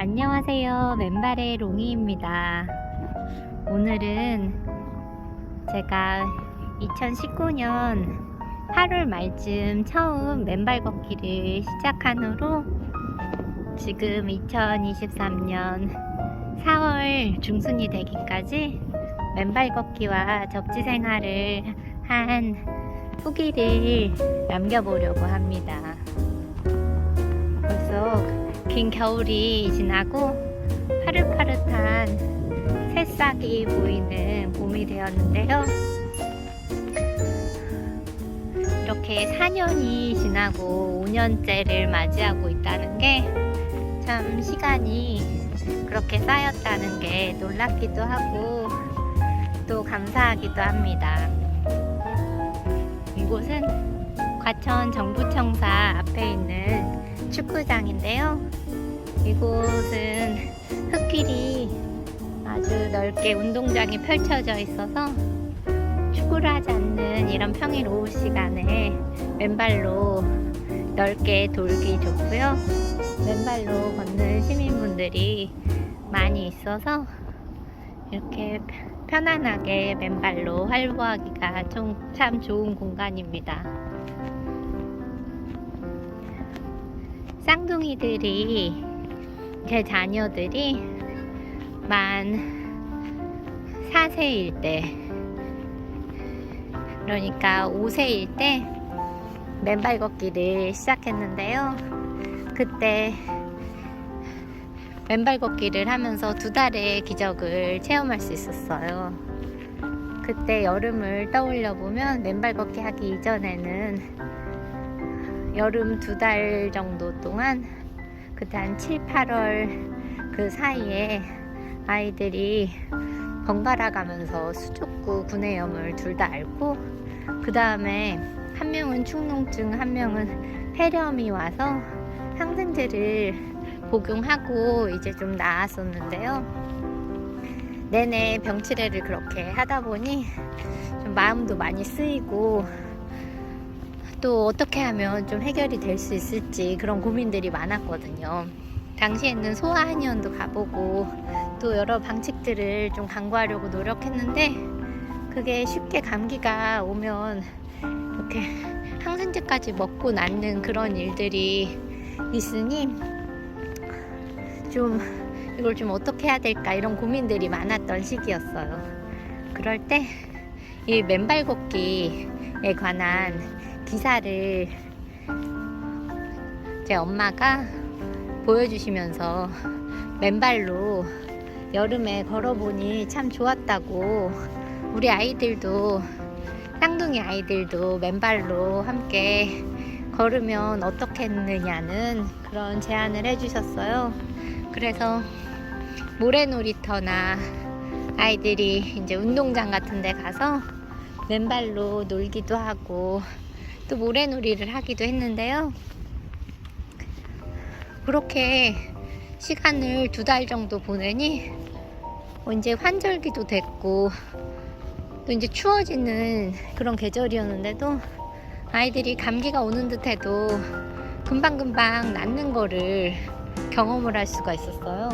안녕하세요. 맨발의 롱이입니다. 오늘은 제가 2019년 8월 말쯤 처음 맨발 걷기를 시작한 후로 지금 2023년 4월 중순이 되기까지 맨발 걷기와 접지 생활을 한 후기를 남겨보려고 합니다. 벌써 긴 겨울이 지나고 파릇파릇한 새싹이 보이는 봄이 되었는데요. 이렇게 4년이 지나고 5년째를 맞이하고 있다는 게 참 시간이 그렇게 쌓였다는 게 놀랍기도 하고 또 감사하기도 합니다. 이곳은 과천 정부청사 앞에 있는 축구장인데요. 이곳은 흙길이 아주 넓게 운동장이 펼쳐져 있어서 축구를 하지 않는 이런 평일 오후 시간에 맨발로 넓게 돌기 좋고요. 맨발로 걷는 시민분들이 많이 있어서 이렇게 편안하게 맨발로 활보하기가 좀 참 좋은 공간입니다. 쌍둥이들이 제 자녀들이 만 4세일 때 그러니까 5세일 때 맨발 걷기를 시작했는데요. 그때 맨발 걷기를 하면서 두 달의 기적을 체험할 수 있었어요. 그때 여름을 떠올려 보면 맨발 걷기 하기 이전에는 여름 두 달 정도 동안 그때 한 7, 8월 그 사이에 아이들이 번갈아 가면서 수족구, 구내염을 둘 다 앓고 그 다음에 한 명은 축농증, 한 명은 폐렴이 와서 항생제를 복용하고 이제 좀 나았었는데요. 내내 병치레를 그렇게 하다 보니 좀 마음도 많이 쓰이고 또 어떻게 하면 좀 해결이 될 수 있을지 그런 고민들이 많았거든요. 당시에는 소아한의원도 가보고 또 여러 방식들을 좀 강구하려고 노력했는데 그게 쉽게 감기가 오면 이렇게 항생제까지 먹고 낫는 그런 일들이 있으니 좀 이걸 좀 어떻게 해야 될까 이런 고민들이 많았던 시기였어요. 그럴 때 이 맨발 걷기에 관한 기사를 제 엄마가 보여주시면서 맨발로 여름에 걸어보니 참 좋았다고 우리 아이들도 쌍둥이 아이들도 맨발로 함께 걸으면 어떻겠느냐는 그런 제안을 해주셨어요. 그래서 모래놀이터나 아이들이 이제 운동장 같은 데 가서 맨발로 놀기도 하고 또 모래놀이를 하기도 했는데요. 그렇게 시간을 두 달 정도 보내니 어, 이제 환절기도 됐고 또 이제 추워지는 그런 계절이었는데도 아이들이 감기가 오는 듯해도 금방금방 낫는 거를 경험을 할 수가 있었어요.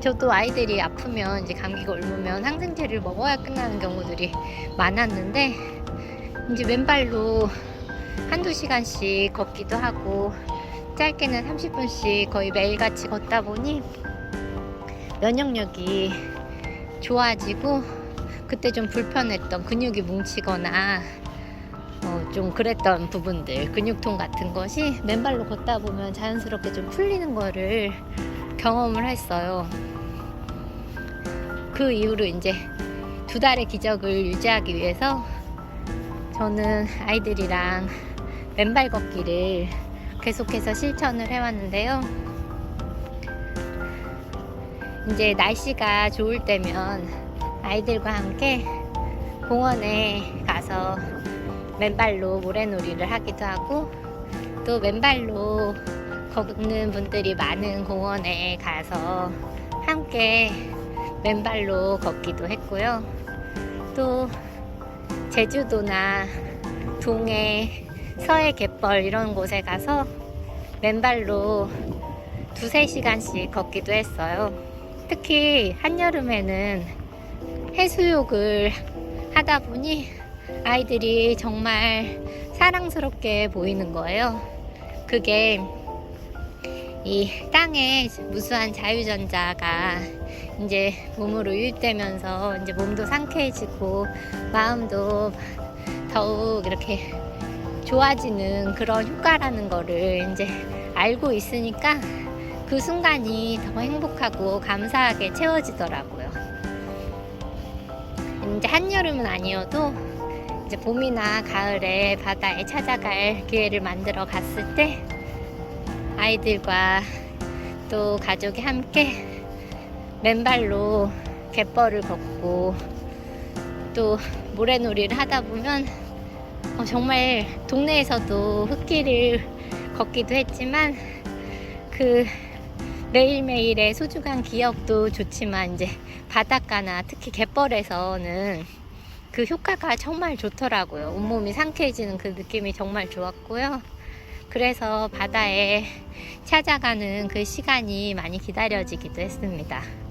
저도 아이들이 아프면 이제 감기가 옮으면 항생제를 먹어야 끝나는 경우들이 많았는데 이제 맨발로 한두 시간씩 걷기도 하고 짧게는 30분씩 거의 매일같이 걷다 보니 면역력이 좋아지고 그때 좀 불편했던 근육이 뭉치거나 어, 좀 그랬던 부분들 근육통 같은 것이 맨발로 걷다 보면 자연스럽게 좀 풀리는 거를 경험을 했어요. 그 이후로 이제 두 달의 기적을 유지하기 위해서 저는 아이들이랑 맨발 걷기를 계속해서 실천을 해왔는데요. 이제 날씨가 좋을 때면 아이들과 함께 공원에 가서 맨발로 모래놀이를 하기도 하고 또 맨발로 걷는 분들이 많은 공원에 가서 함께 맨발로 걷기도 했고요. 또 제주도나 동해, 서해 갯벌 이런 곳에 가서 맨발로 두세 시간씩 걷기도 했어요. 특히 한여름에는 해수욕을 하다 보니 아이들이 정말 사랑스럽게 보이는 거예요. 그게 이 땅에 무수한 자유전자가 이제 몸으로 유입되면서 이제 몸도 상쾌해지고 마음도 더욱 이렇게 좋아지는 그런 효과라는 거를 이제 알고 있으니까 그 순간이 더 행복하고 감사하게 채워지더라고요. 이제 한여름은 아니어도 이제 봄이나 가을에 바다에 찾아갈 기회를 만들어 갔을 때 아이들과 또 가족이 함께 맨발로 갯벌을 걷고 또 모래놀이를 하다 보면 어, 정말 동네에서도 흙길을 걷기도 했지만 그 매일매일의 소중한 기억도 좋지만 이제 바닷가나 특히 갯벌에서는 그 효과가 정말 좋더라고요. 온몸이 상쾌해지는 그 느낌이 정말 좋았고요. 그래서 바다에 찾아가는 그 시간이 많이 기다려지기도 했습니다.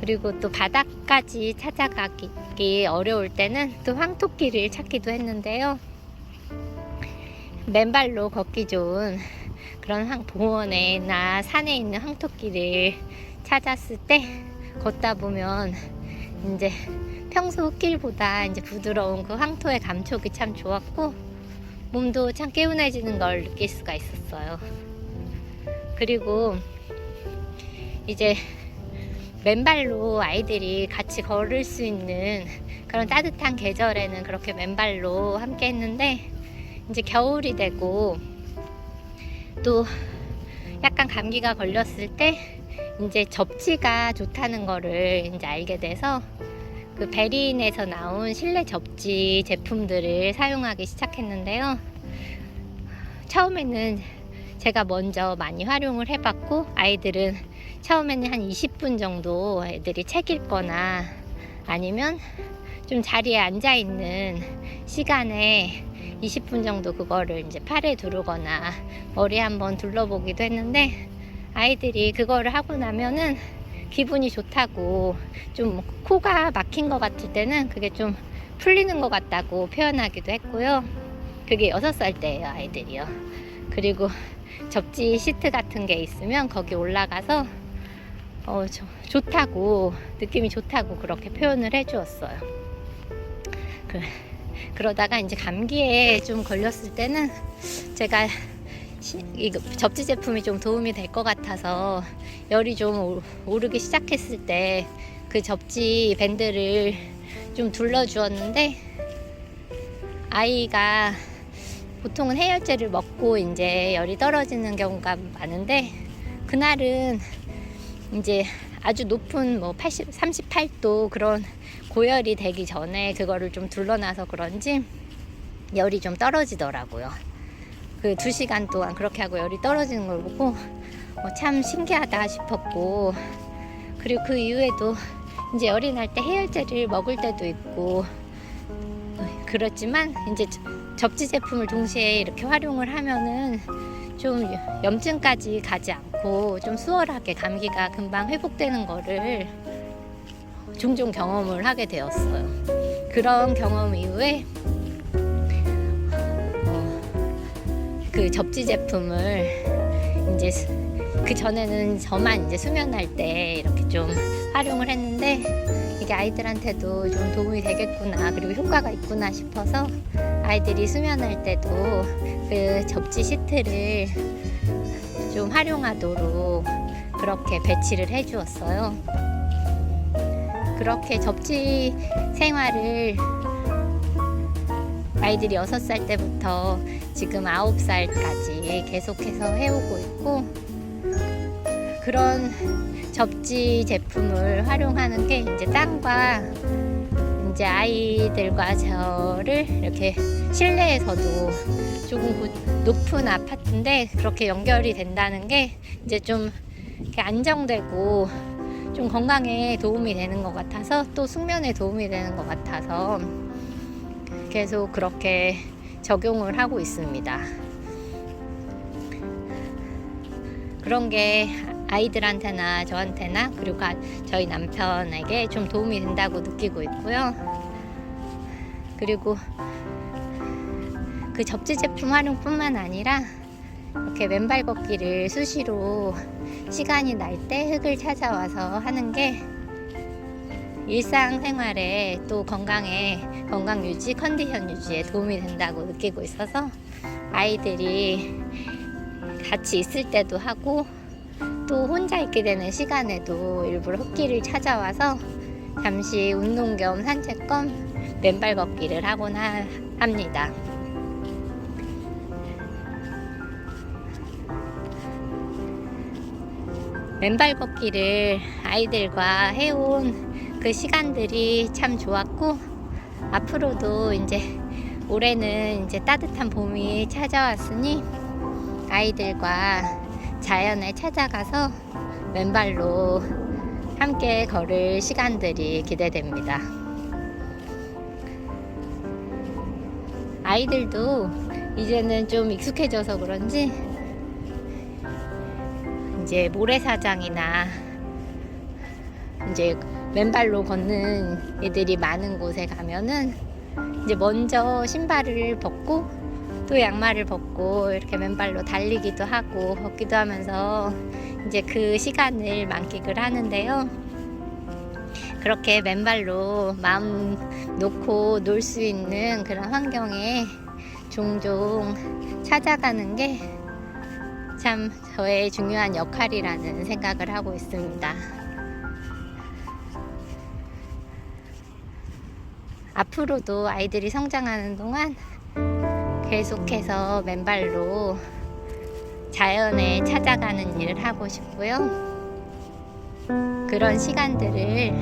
그리고 또 바다까지 찾아가기 어려울 때는 또 황토길을 찾기도 했는데요. 맨발로 걷기 좋은 그런 황, 봉원에나 산에 있는 황토길을 찾았을 때 걷다 보면 이제 평소 흙길보다 이제 부드러운 그 황토의 감촉이 참 좋았고 몸도 참 개운해지는 걸 느낄 수가 있었어요. 그리고 이제 맨발로 아이들이 같이 걸을 수 있는 그런 따뜻한 계절에는 그렇게 맨발로 함께 했는데 이제 겨울이 되고 또 약간 감기가 걸렸을 때 이제 접지가 좋다는 거를 이제 알게 돼서 그 베린에서 나온 실내 접지 제품들을 사용하기 시작했는데요. 처음에는 제가 먼저 많이 활용을 해봤고 아이들은 처음에는 한 20분 정도 애들이 책 읽거나 아니면 좀 자리에 앉아 있는 시간에 20분 정도 그거를 이제 팔에 두르거나 머리 한번 둘러보기도 했는데 아이들이 그거를 하고 나면은 기분이 좋다고 좀 코가 막힌 것 같을 때는 그게 좀 풀리는 것 같다고 표현하기도 했고요. 그게 6살 때예요, 아이들이요. 그리고 접지 시트 같은 게 있으면 거기 올라가서 어, 저, 좋다고 느낌이 좋다고 그렇게 표현을 해주었어요. 그, 그러다가 이제 감기에 좀 걸렸을 때는 제가 시, 접지 제품이 좀 도움이 될 것 같아서 열이 좀 오- 오르기 시작했을 때 그 접지 밴드를 좀 둘러 주었는데 아이가 보통은 해열제를 먹고 이제 열이 떨어지는 경우가 많은데 그날은 이제 아주 높은 뭐 80, 38도 그런 고열이 되기 전에 그거를 좀 둘러놔서 그런지 열이 좀 떨어지더라고요. 그 두 시간 동안 그렇게 하고 열이 떨어지는 걸 보고 어, 참 신기하다 싶었고 그리고 그 이후에도 이제 열이 날 때 해열제를 먹을 때도 있고 어, 그렇지만 이제 저- 접지 제품을 동시에 이렇게 활용을 하면은 좀 염증까지 가지 않고 좀 수월하게 감기가 금방 회복되는 거를 종종 경험을 하게 되었어요. 그런 경험 이후에 어, 그 접지 제품을 이제 수- 그 전에는 저만 이제 수면할 때 이렇게 좀 활용을 했는데 이게 아이들한테도 좀 도움이 되겠구나 그리고 효과가 있구나 싶어서 아이들이 수면할 때도 그 접지 시트를 좀 활용하도록 그렇게 배치를 해 주었어요. 그렇게 접지 생활을 아이들이 6살 때부터 지금 9살까지 계속해서 해오고 있고 그런 접지 제품을 활용하는 게 이제 땅과 이제 아이들과 저를 이렇게 실내에서도 조금 고- 높은 아파트 인데 그렇게 연결이 된다는 게 이제 좀 이렇게 안정되고 좀 건강에 도움이 되는 것 같아서 또 숙면에 도움이 되는 것 같아서 계속 그렇게 적용을 하고 있습니다. 그런 게 아이들한테나 저한테나 그리고 가- 저희 남편에게 좀 도움이 된다고 느끼고 있고요. 그리고 그 접지 제품 활용뿐만 아니라 이렇게 맨발 걷기를 수시로 시간이 날 때 흙을 찾아와서 하는 게 일상생활에 또 건강에 건강 유지, 컨디션 유지에 도움이 된다고 느끼고 있어서 아이들이 같이 있을 때도 하고 또 혼자 있게 되는 시간에도 일부러 흙길을 찾아와서 잠시 운동 겸 산책 겸 맨발 걷기를 하곤 하- 합니다. 맨발 걷기를 아이들과 해온 그 시간들이 참 좋았고 앞으로도 이제 올해는 이제 따뜻한 봄이 찾아왔으니 아이들과 자연에 찾아가서 맨발로 함께 걸을 시간들이 기대됩니다. 아이들도 이제는 좀 익숙해져서 그런지 이제 모래사장이나 이제 맨발로 걷는 애들이 많은 곳에 가면은 이제 먼저 신발을 벗고 또 양말을 벗고 이렇게 맨발로 달리기도 하고 걷기도 하면서 이제 그 시간을 만끽을 하는데요. 그렇게 맨발로 마음 놓고 놀 수 있는 그런 환경에 종종 찾아가는 게 참 저의 중요한 역할이라는 생각을 하고 있습니다. 앞으로도 아이들이 성장하는 동안 계속해서 맨발로 자연에 찾아가는 일을 하고 싶고요. 그런 시간들을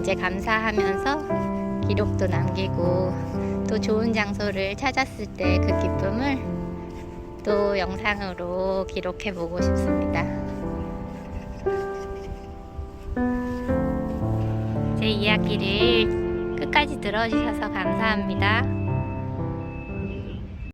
이제 감사하면서 기록도 남기고 또 좋은 장소를 찾았을 때 그 기쁨을 또 영상으로 기록해 보고 싶습니다. 제 이야기를 끝까지 들어주셔서 감사합니다.